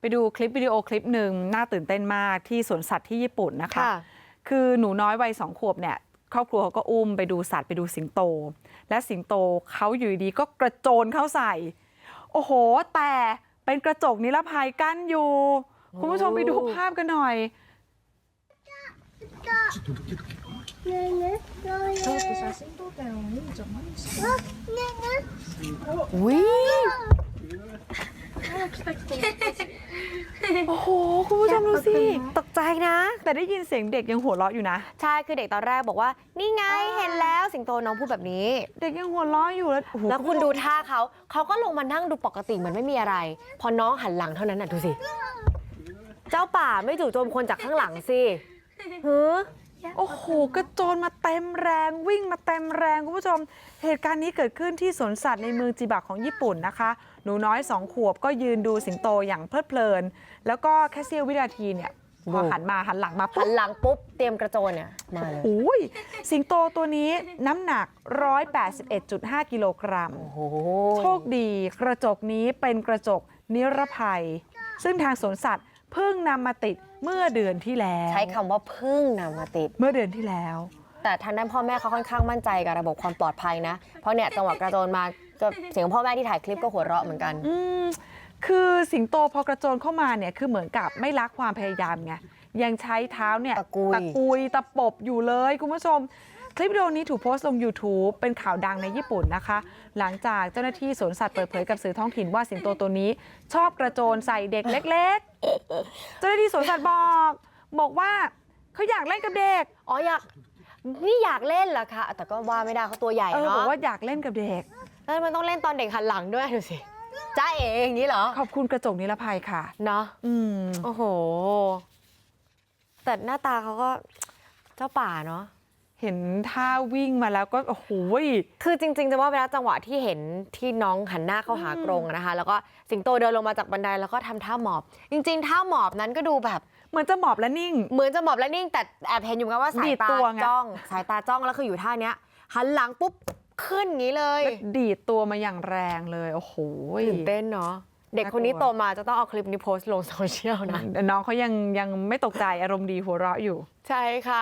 ไปดูคลิปวิดีโอคลิปหนึ่งน่าตื่นเต้นมากที่สวนสัตว์ที่ญี่ปุ่นนะคะ คือหนูน้อยวัยสองขวบเนี่ยครอบครัวเขาก็อุ้มไปดูสัตว์ไปดูสิงโต และสิงโตเขาอยู่ดีก็กระโจนเข้าใส่ โอ้โห แต่เป็นกระจกนิรภัยกั้นอยู่ คุณผู้ชมไปดูภาพกันหน่อยอุ้ย โอ้โห คุณผู้ชมดูสิ ตกใจนะ แต่ได้ยินเสียงเด็กยังหัวเราะอยู่นะ ใช่ คือเด็กตอนแรกบอกว่า นี่ไงเห็นแล้วสิงโตน้องพูดแบบนี้ เด็กยังหัวเราะอยู่แล้วโอ้โหแล้วคุณดูท่าเขาเขาก็ลงมานั่งดูปกติเหมือนไม่มีอะไร พอน้องหันหลังเท่านั้นน่ะดูสิ เจ้าป่าไม่จู่โจมคนจากข้างหลังสิหือ โอ้โหกระโจนมาเต็มแรงวิ่งมาเต็มแรงคุณผู้ชม เหตุการณ์นี้เกิดขึ้นที่สวนสัตว์ในเมืองจิบะของญี่ปุ่นนะคะ หนูน้อยสองขวบก็ยืนดูสิงโตอย่างเพลิดเพลิน แล้วก็แค่เสี้ยววินาทีเนี่ยพอหันมาหันหลังมาหัปุ๊บนหลังปุ๊บเตรียมกระโจนเนี่ยมาเลย โอ้ยสิงโตตัวนี้น้ำหนัก 181.5 กิโลกรัม โอ้โหโชคดีกระจกนี้เป็นกระจกนิรภัย ซึ่งทางสวนสัตว์ เพิ่งนำมาติดเมื่อเดือนที่แล้ว ใช้คำว่าพึ่งนำมาติด เมื่อเดือนที่แล้ว แต่ทางด้านพ่อแม่เขาค่อนข้างมั่นใจกับระบบความปลอดภัยนะ เพราะเนี่ยจังหวะกระโจนมาก็เสียงพ่อแม่ที่ถ่ายคลิปก็หัวเราะเหมือนกัน อืมคือสิงโตพอกระโจนเข้ามาเนี่ยคือเหมือนกับไม่รักความพยายามไงยังใช้เท้าเนี่ยตะกุย ตะกุยตะปบอยู่เลยคุณผู้ชม คลิปวิดีโอนี้ถูกโพสต์ลง YouTube เป็นข่าวดังในญี่ปุ่นนะคะ หลังจากเจ้าหน้าที่สวนสัตว์เปิดเผยกับสื่อท้องถิ่นว่าสิงโตตัวนี้ ชอบกระโจนใส่เด็กเล็ก ๆ เจ้าหน้าที่สวนสัตว์บอก บอกว่าเขาอยากเล่นกับเด็ก อ๋ออยากนี่อยากเล่นเหรอคะแต่ก็ว่าไม่ได้เขาตัวใหญ่เออเนาะบอกว่าอยากเล่นกับเด็ก แล้วมันต้องเล่นตอนเด็กหันหลังด้วยดูสิจ้าเอ๋อย่างนี้เหรอขอบคุณกระจกนิรภัยค่ะ เนาะอืม โอ้โห แต่หน้าตาเขาก็เจ้าป่าเนาะ เห็นท่าวิ่งมาแล้วก็โอ้โหคือจริงๆจะว่าไปแล้วจังหวะที่เห็นที่น้องหันหน้าเข้าหากรงอะนะคะ แล้วก็สิงโตเดินลงมาจากบันไดแล้วก็ทำท่าหมอบ จริง ๆ ท่าหมอบนั้นก็ดูแบบเหมือนจะหมอบและนิ่ง เหมือนจะหมอบและนิ่ง แต่แอบเห็นอยู่เหมือนกันว่าสาดียดตาตัวไงจ้อง สายตาจ้องแล้วคืออยู่ท่าเนี้ยหันหลังปุ๊บขึ้นอย่างนี้เลยแล้วดีดตัวมาอย่างแรงเลยโอ้โหตื่นเต้นเนาะเด็กคนนี้โตมาจะต้องเอาคลิปนี้โพสต์ลงโซเชียลนะน้องเขายังยังไม่ตกใจอารมณ์ดีหัวเราะอยู่ ใช่ค่ะ